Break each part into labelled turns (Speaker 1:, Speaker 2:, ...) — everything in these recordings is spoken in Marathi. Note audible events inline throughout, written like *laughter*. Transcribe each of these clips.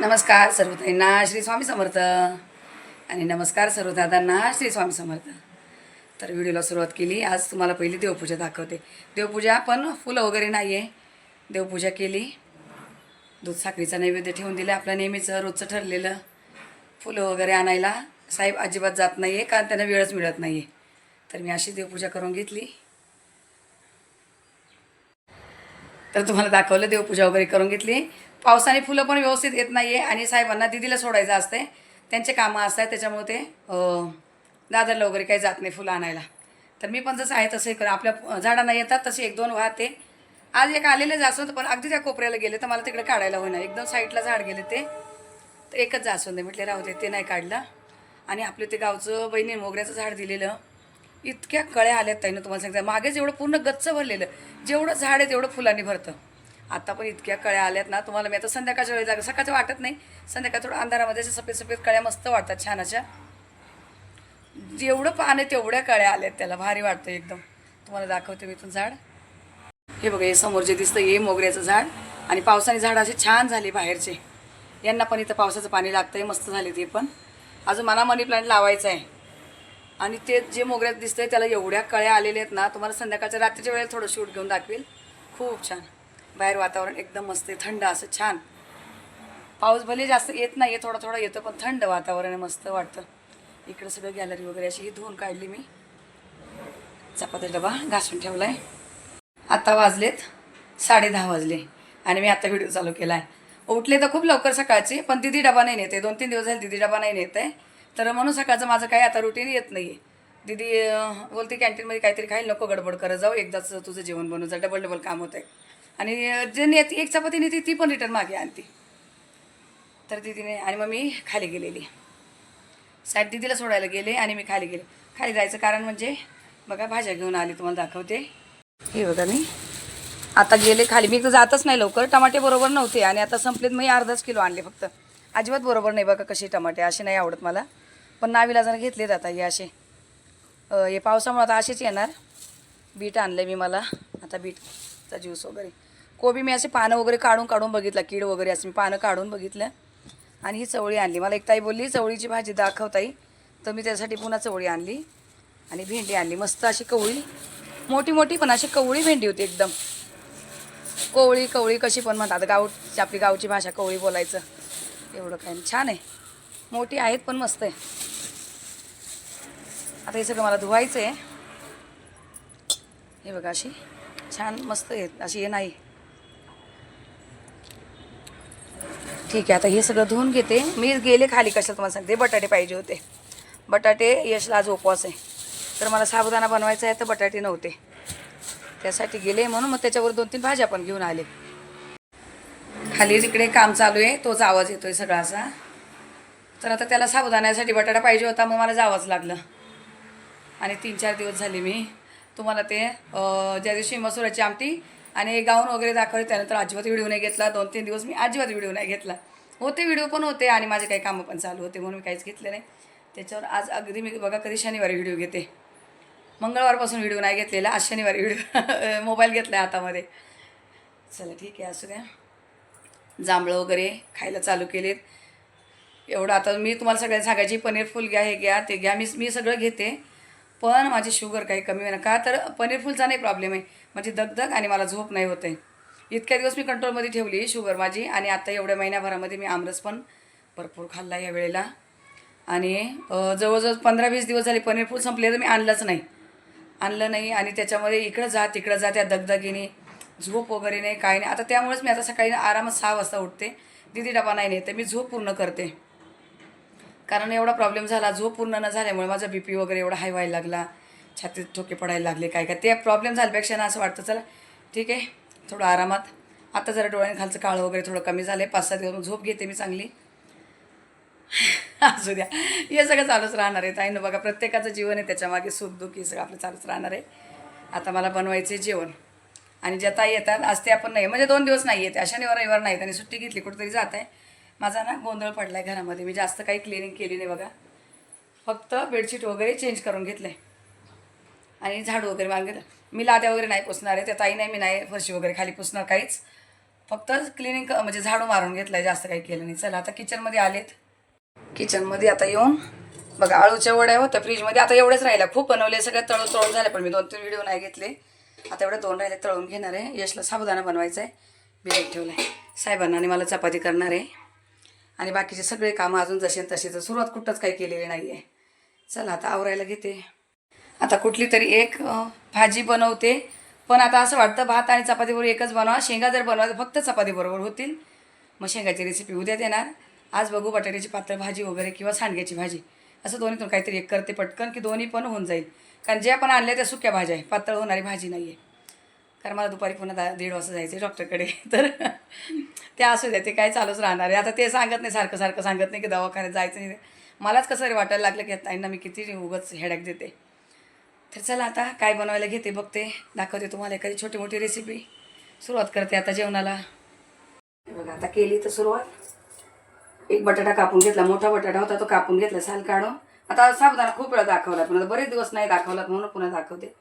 Speaker 1: नमस्कार सर्वताईंना श्री स्वामी समर्थ. आणि नमस्कार सर्व दादांना श्री स्वामी समर्थ. तर व्हिडिओला सुरुवात केली. आज तुम्हाला पहिली देवपूजा दाखवते. देवपूजा पण फुलं वगैरे नाही आहे देवपूजा केली. दूध साखरीचा नैवेद्य ठेवून दिलं. आपलं नेहमीचं रोजचं ठरलेलं फुलं वगैरे आणायला साहेब अजिबात जात नाही आहे कारण त्यांना वेळच मिळत नाही आहे तर मी अशी देवपूजा करून घेतली. तर तुम्हाला दाखवलं देवपूजा वगैरे करून घेतली. पावसाने फुलं पण व्यवस्थित येत नाही आहे आणि साहेबांना दिदीला सोडायचं असते त्यांचे कामं असतात त्याच्यामुळे ते दादरला वगैरे काही जात नाही फुलं आणायला. तर मी पण जसं आहे तसंही कर आपल्या झाडांना येतात तसे एक दोन वाहते. आज एक आलेले जास्वंद पण अगदी त्या कोपऱ्याला गेले तर मला तिकडे काढायला होईना. एकदम साईडला झाड गेले ते तर एकच जास्वंद म्हटले राहू दे ते नाही काढलं. आणि आपलं ते गावचं बहिणी मोगऱ्याचं झाड दिलेलं. इतक्या कळ्या आल्यात ताईनं तुम्हाला सांगता. मागेच एवढं पूर्ण गच्च भरलेलं जेवढं झाड आहे तेवढं फुलांनी भरतं. आता पण इतक्या कळ्या आल्यात ना तुम्हाला मी आता संध्याकाळच्या वेळी जागा सकाळचं वाटत नाही. संध्याकाळ थोडं अंधारामध्ये सफेद सफेद कळ्या मस्त वाटतात छान अशा जेवढं पान आहे तेवढ्या कळ्या आल्यात त्याला. भारी वाटतं एकदम. तुम्हाला दाखवते मी इथून झाड. हे बघा हे समोर जे दिसतं हे मोगऱ्याचं झाड. आणि पावसाने झाड असे छान झाले बाहेरचे. यांना पण इथं पावसाचं पाणी लागतं आहे मस्त झाले ते पण. अजून मला मनी प्लांट लावायचं आहे आणि ते जे मोगऱ्यात दिसतंय त्याला एवढ्या कळ्या आलेल्या आहेत ना तुम्हाला संध्याकाळच्या रात्रीच्या वेळेला थोडं शूट घेऊन दाखवेल. खूप छान. बाहेर वातावरण एकदम मस्त आहे थंड असं छान. पाऊस भले जास्त येत नाही आहे थोडा थोडा येतो पण थंड वातावरण आहे मस्त वाटतं. इकडं सगळं गॅलरी वगैरे अशी ही धुवून काढली मी. चपाती डबा घासून ठेवला आहे आता वाजलेत साडे दहा वाजले आणि मी आता व्हिडिओ चालू केला आहे उठले तर खूप लवकर सकाळचे पण दिदी डबा नाही नेते. दोन तीन दिवस झाले दिदी डबा नाही नेत. आहे तर म्हणून सकाळचं माझं काही आता रुटीन येत नाही आहे दिदी बोलते कॅन्टीनमध्ये काहीतरी खाईल नको गडबड करत जाऊ एकदाच तुझं जेवण बनवून जा डबल डबल काम होतं आहे आणि अं, जे नेते एक चपाती नेते ती पण रिटर्न मागे आणते. तर दिदीने आणि मग मी खाली गेलेली. साहेब दिदीला सोडायला गेले आणि मी खाली गेले. खाली जायचं कारण म्हणजे बघा भाज्या घेऊन आली तुम्हाला दाखवते. हे बघा मी. आता गेले खाली. मी तर जातच नाही लवकर. टमाटे बरोबर नव्हते आणि आता संपलेत. मी अर्धाच किलो आणले फक्त. अजिबात बरोबर नाही बघा कसे टमाटे. असे नाही आवडत मला. पण नावीला जरा घेतले आता हे असे. हे पावसामुळे आता असेच येणार. बीट आणलं मी मला. आता बीट. बीटचा ज्यूस वगैरे. कोबी मी असे पानं वगैरे काढून काढून बघितलं कीड वगैरे असं मी पानं काढून बघितलं. आणि ही चवळी आणली. मला एक ताई बोलली चवळीची भाजी दाखव ताई. तर मी त्यासाठी पुन्हा चवळी आणली आणि भेंडी आणली. मस्त अशी कवळी मोठी मोठी पण अशी कवळी भेंडी होती एकदम. कोवळी कवळी कशी पण म्हणतात. गाव आपली गावची भाषा कवळी बोलायचं. एवढं काय नाही. छान आहे. मोठी आहेत पण मस्त आहे. आता हे सगळं मला धुवायचं आहे हे बघा अशी. छान मस्त आहेत. अशी हे नाही. ठीक आहे आता हे सगळं धुवून घेते. मी गेले खाली कशाला तुम्हाला सांगते. बटाटे पाहिजे होते. बटाटे यशला आज उपवास आहे तर मला साबुदाणा बनवायचा आहे तर बटाटे नव्हते. त्यासाठी गेले म्हणून मग त्याच्यावर दोन तीन भाज्या पण घेऊन आले. खाली तिकडे काम चालू आहे. तोच आवाज येतोय सगळा असा. तर आता त्याला साबुदाण्यासाठी बटाटा पाहिजे होता मग मला जावंच लागलं. आणि तीन चार दिवस झाले मी. तुम्हाला ते ज्या दिवशी मसुराची आमटी आणि गाऊन वगैरे दाखवले त्यानंतर अजिबात व्हिडिओ नाही घेतला. दोन तीन दिवस मी अजिबात व्हिडिओ नाही घेतला. होते व्हिडिओ पण होते आणि माझे काही कामं पण चालू होते म्हणून मी काहीच घेतले नाही. त्याच्यावर आज अगदी मी बघा कधी शनिवारी व्हिडिओ घेते. मंगळवारपासून व्हिडिओ नाही घेतलेला आज शनिवारी व्हिडिओ *laughs* मोबाईल घेतला आहे हातामध्ये. चला ठीक आहे असू द्या. जांभळं वगैरे खायला चालू केलेत. एवढं आता मी तुम्हाला सगळ्यांना सांगायची पनीर फुल घ्या हे घ्या ते घ्या. मी मी सगळं घेते. पण माझी शुगर काही कमी होईना. का तर पनीर फुलचा नाही प्रॉब्लेम आहे. माझी दगदग आणि मला झोप नाही होत आहे. इतक्या दिवस मी कंट्रोलमध्ये ठेवली शुगर माझी आणि आता एवढ्या महिन्याभरामध्ये मी आमरस पण भरपूर खाल्ला या वेळेला. आणि जवळजवळ पंधरा वीस दिवस झाले पनीर फुल संपले तर मी आणलंच नाही. आणलं नाही आणि त्याच्यामध्ये इकडं जा तिकडं जा त्या दगदगीने झोप वगैरे नाही काय नाही. आता त्यामुळेच मी आता सकाळी आरामात सहा वाजता उठते. दिदी डबा नाही नाही तर मी झोप पूर्ण करते. कारण एवढा प्रॉब्लेम झाला झोप पूर्ण न झाल्यामुळे माझा बी पी वगैरे एवढा हाय व्हायला लागला. छातीत ठोके पडायला लागले काय काय. ते प्रॉब्लेम झाल्यापेक्षा ना असं वाटतं चला ठीक आहे थोडं आरामात. आता जरा डोळ्यांखालचं काळं वगैरे थोडं कमी झालं आहे पाच सहा दिवस झोप घेते मी चांगली. *laughs* असू द्या. हे सगळं चालूच राहणार आहे ताईनं बघा प्रत्येकाचं जीवन आहे त्याच्यामागे सुख दुःख हे सगळं आपलं चालूच राहणार आहे. आता मला बनवायचं आहे जेवण. आणि ज्या ताई येतात आज ते आपण नाही म्हणजे दोन दिवस नाही येते शनिवार रविवार नाही त्यांनी सुट्टी घेतली कुठेतरी जात आहे माझा ना गोंधळ पडला आहे घरामध्ये. मी जास्त काही क्लिनिंग केली नाही बघा. फक्त बेडशीट वगैरे चेंज करून घेतलं आहे आणि झाडू वगैरे मारून घेतलं मी लाद्या वगैरे नाही पुसणार आहे. त्या ताई नाही मी नाही फरशी वगैरे खाली पुसणार काहीच. फक्त क्लिनिंग म्हणजे झाडू मारून घेतलं आहे जास्त काही केलं नाही. चला आता किचनमध्ये आलेत. किचनमध्ये आता येऊन बघा आळूच्या वड्या होत्या फ्रीजमध्ये आता एवढेच राहिल्या. खूप बनवले सगळे तळून तळून झाले पण मी दोन तीन व्हिडिओ नाही घेतले. आता एवढे दोन राहिले तळून घेणार आहे. यशला साबुदाणा बनवायचा आहे भिजत ठेवला आहे साहेबांना आणि मला चपाती करणार आहे. आणि बाकीचे सगळे कामं अजून जसे तसे तर सुरुवात कुठंच काही केलेली नाही आहे चला आता आवरायला घेते. आता कुठली तरी एक भाजी बनवते. पण आता असं वाटतं भात आणि चपातीबरोबर एकच बनवा. शेंगा जर बनवा फक्त चपातीबरोबर होतील. मग शेंगाची रेसिपी उद्या देणार. आज बघू बटाट्याची पातळ भाजी वगैरे किंवा सांडग्याची भाजी. असं दोन्हीतून काहीतरी एक करते पटकन की दोन्ही पण होऊन जाईल. कारण जे आपण आणले त्या सुक्या भाज्या आहे पातळ होणारी भाजी नाही आहे कारण मला दुपारी पुन्हा दा दीड वाजता जायचं आहे डॉक्टरकडे. *laughs* तर ते असू द्या ते काय चालूच राहणार आहे. आता ते सांगत नाही सारखं सारखं सांगत नाही की दवाखान्यात जायचं नाही. मलाच कसं रे वाटायला लागलं की ताईंना मी किती उगच हेडॅक देते. तर चला आता काय बनवायला घेते बघते. दाखवते तुम्हाला एखादी छोटी मोठी रेसिपी सुरुवात करते आता जेवणाला. बघा आता केली तर सुरुवात. एक बटाटा कापून घेतला मोठा बटाटा होता तो कापून घेतला साल काढून. आता साबुदाणा खूप वेळा दाखवला पुन्हा आता बरेच दिवस नाही दाखवला म्हणून पुन्हा दाखवते.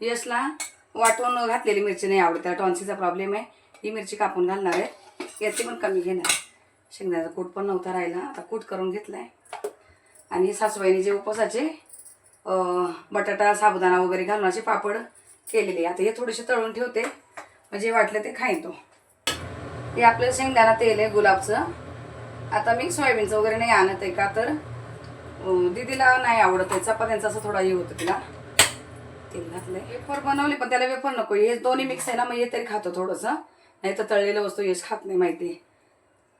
Speaker 1: यशला वाटून घातलेली मिरची नाही आवडत त्याला टॉन्सीचा प्रॉब्लेम आहे. ही मिरची कापून घालणार आहे. याची पण कमी घेणार. शेंगदाण्याचा कूट पण नव्हता राहिला. आता कूट करून घेतलाय. आणि सासूबाईने जे उपवासाचे बटाटा साबुदाणा वगैरे घालून असे पापड केलेले आता हे थोडेसे तळून ठेवते. म्हणजे वाटलं ते खाईन तो. हे आपलं शेंगदाणा तेल आहे गुलाबचं. आता मी सोयाबीनचं वगैरे नाही आणत आहे का? तर दीदीला नाही आवडत आहे. चपात्यांचा असं थोडा हे होतं तिला. तेल घातलंय. वेफर बनवले पण त्याला वेफर नको. हे दोन्ही मिक्स आहे ना मग हे तरी खातो थोडंसं. नाही तर तळलेलं वस्तू हेच खात नाही माहिती.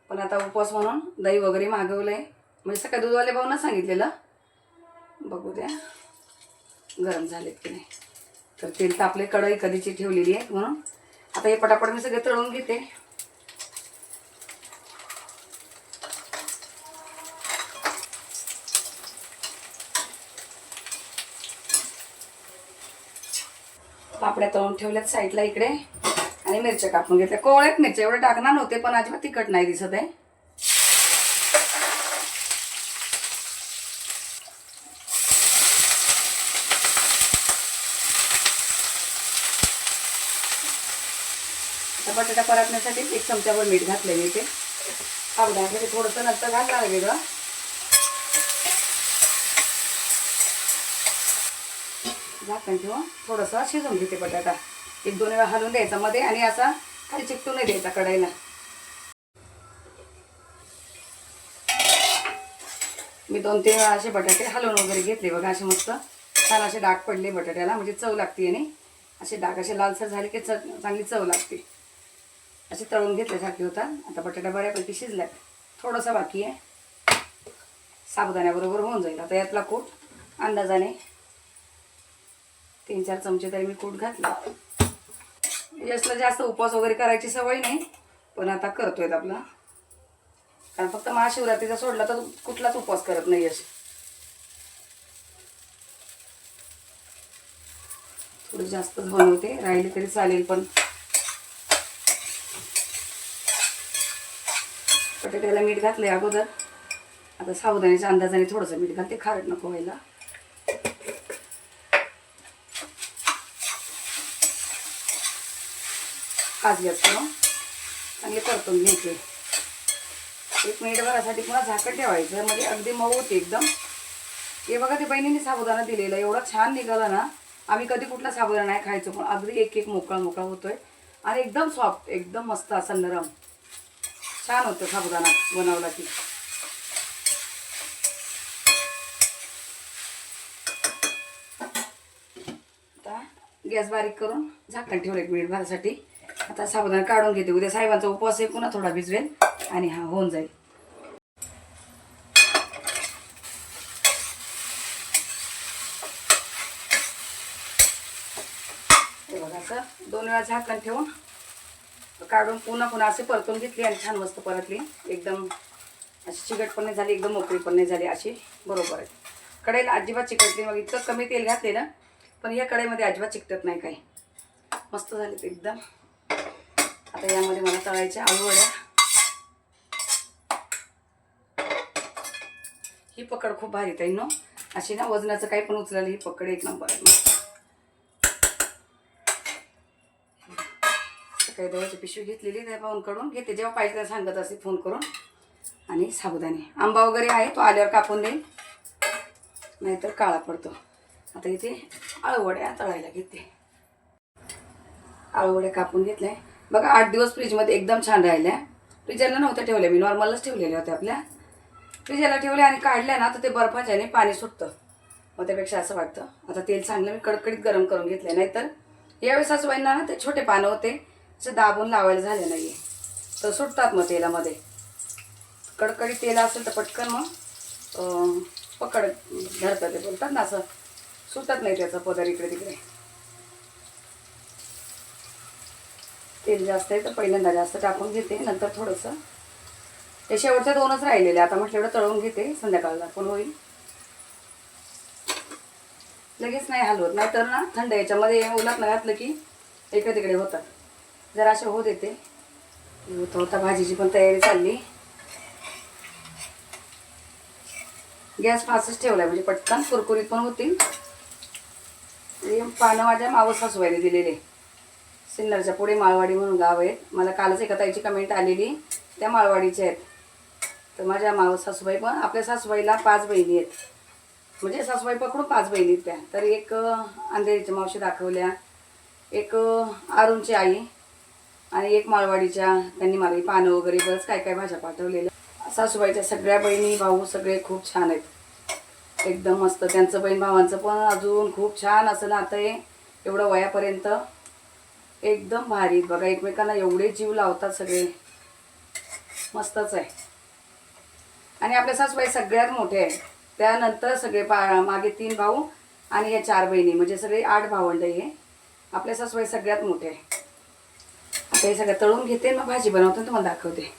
Speaker 1: पण आता उपवास म्हणून दही वगैरे मागवलंय. म्हणजे सकाळी दूधवाले भाऊना सांगितलेलं. बघू द्या. गरम झालेत की नाही. तर तेल तापले कढई कधीची ठेवलेली आहे म्हणून. आता हे पटापट मी सगळे तळून घेते. पापड्या तळून ठेवल्यात साईडला इकडे. आणि मिरच्या कापून घेतल्या. कोवळ्यात मिरच्या एवढे टाकणार नव्हते पण अजिबात तिखट नाही दिसत आहे. बटाटा परतण्यासाठी एक चमच्यावर मीठ घातलं मी इथे. साबुदाण्यासाठी थोडंसं नंतर घालणार आहे वेगळं. झाकण ठेवून थोडंसं शिजवून घेते बटाटा. एक दोन वेळा हलवून द्यायचा मध्ये आणि असा खाली चिकटू नाही द्यायचा कढईला. मी दोन तीन वेळा असे बटाटे हलवून वगैरे घेतले बघा असे मस्त छान असे डाग पडले बटाट्याला म्हणजे चव लागते आणि असे डाग असे लालसर झाले की च चांगली चव लागते. असे तळून घेतल्यासारखे होतात आता बटाटा बऱ्यापैकी शिजल्यात थोडंसं बाकी आहे. साबुदाण्याबरोबर होऊन जाईल. आता यातला कूट अंदाजाने तीन चार चमचे तरी मी कूट घातला. यशला जास्त उपवास वगैरे करायची सवय नाही पण आता करतोय आपला. कारण फक्त महाशिवरात्रीचा सोडला तर कुठलाच उपवास करत नाही यश. थोडी जास्तच बनवते राहिले तरी चालेल पण बटाट्याला मीठ घातलंय अगोदर. आता सावधानीच्या अंदाजाने थोडंसं मीठ घालते खारट नको व्हायला. पाच चांगले परतून घ्यायचे. एक मिनिटभरासाठी पुन्हा झाकण ठेवायचं. म्हणजे अगदी मऊ होते एकदम. हे बघा ते बहिणीने साबुदाणा दिलेला एवढा छान निघाला ना. आम्ही कधी कुठला साबुदाणा नाही खायचो पण अगदी एक एक मोकळा मोकळा होतोय. आणि एकदम सॉफ्ट एकदम मस्त असा नरम. छान होतं साबुदाणा बनवला की. आता गॅस बारीक करून झाकण ठेवलं एक मिनिट भरासाठी. आता साबुदाणा काढून घेते. उद्या साहेबांचा उपवास आहे पुन्हा थोडा भिजवेल आणि हा होऊन जाईल. हे बघा असं दोन वेळा झाकण ठेवून काढून पुन्हा पुन्हा असे परतून घेतली आणि छान मस्त परतली. एकदम अशी चिकट पण नाही झाली एकदम मोकळी पण नाही झाली अशी. बरोबर आहे. कढईला अजिबात चिकटली मग इतकं कमी तेल घातले ना पण या कढईमध्ये अजिबात चिकटत नाही काही. मस्त झाले ते एकदम. आता यामध्ये मला तळायच्या आळूवड्या ही पकड खूप भारी ताई नो. अशी ना वजनाचं काही पण उचललं ही पकड एक नंबर आहे काही दह्याची पिशवी घेतलेली त्या पाहूनकडून घेते जेव्हा पाहिजे तेव्हा सांगत असते फोन करून. आणि साबुदाणे. आंबा वगैरे आहे तो आल्यावर कापून देईल नाहीतर काळा पडतो. आता इथे आळूवड्या तळायला घेते. आळूवड्या कापून घेतल्या. बघा आठ दिवस फ्रीजमध्ये एकदम छान राहिल्या. फ्रीजरला नव्हत्या ठेवल्या मी नॉर्मलच ठेवलेल्या होत्या आपल्या. फ्रीजरला ठेवल्या आणि काढल्या ना तर ते बर्फाच्याने पाणी सुटतं. मग त्यापेक्षा असं वाटतं. आता तेल चांगलं मी कडकडीत गरम करून घेतलं नाहीतर यावेळेस सासूबाईंना ना ते छोटे पानं होते असं दाबून लावायला झाले नाही तर सुटतात मग तेलामध्ये. कडकडीत तेल असेल तर पटकन मग पकड धरतं ते बोलतात ना असं. सुटत नाही त्याचं पदर इकडे तिकडे. तेल जास्त आहे तर पहिल्यांदा जास्त टाकून घेते. नंतर थोडंसं. ते शेवटच्या दोनच राहिलेले. आता म्हटलं एवढं तळून घेते. संध्याकाळला पण होईल. लगेच नाही हलवत. नाही तर ना थंड याच्यामध्ये उलट नाही घातलं की इकडे तिकडे होतात. जरा असे होत येते होता होता भाजीची पण तयारी चालली. गॅस फासच ठेवला म्हणजे पटकन कुरकुरीत पण होतील. हे पानं माझ्या मावस सासूबाईने दिलेले. सिन्नरच्या पुढे माळवाडी म्हणून गाव आहे. मला कालच एका ताईची कमेंट आलेली. त्या माळवाडीच्या आहेत. तर माझ्या माव सासूबाई पण आपल्या सासूबाईला पाच बहिणी आहेत. म्हणजे सासूबाई पकडून पाच बहिणी आहेत त्या. तर एक अंधेरीच्या मावशी दाखवल्या. एक अं, अरुणची आई आणि एक माळवाडीच्या त्यांनी मला पानं वगैरे बरंच काय काय भाज्या पाठवलेल्या. सासूबाईच्या सगळ्या बहिणी भाऊ सगळे खूप छान आहेत. एकदम मस्त. त्यांचं बहीण भावांचं पण अजून खूप छान असं नातं आहे. एवढं वयापर्यंत. एकदम भारी बघा एकमेकांना एवढे जीव लावतात सगळे. मस्तच आहे. आणि आपल्या सासूबाई सगळ्यात मोठे आहे त्यानंतर सगळे पा मागे तीन भाऊ आणि या चार बहिणी म्हणजे सगळे आठ भावंड हे. आपल्या सासूबाई सगळ्यात मोठे आहे आता हे सगळं तळून घेते मग भाजी बनवते तुम्हाला दाखवते.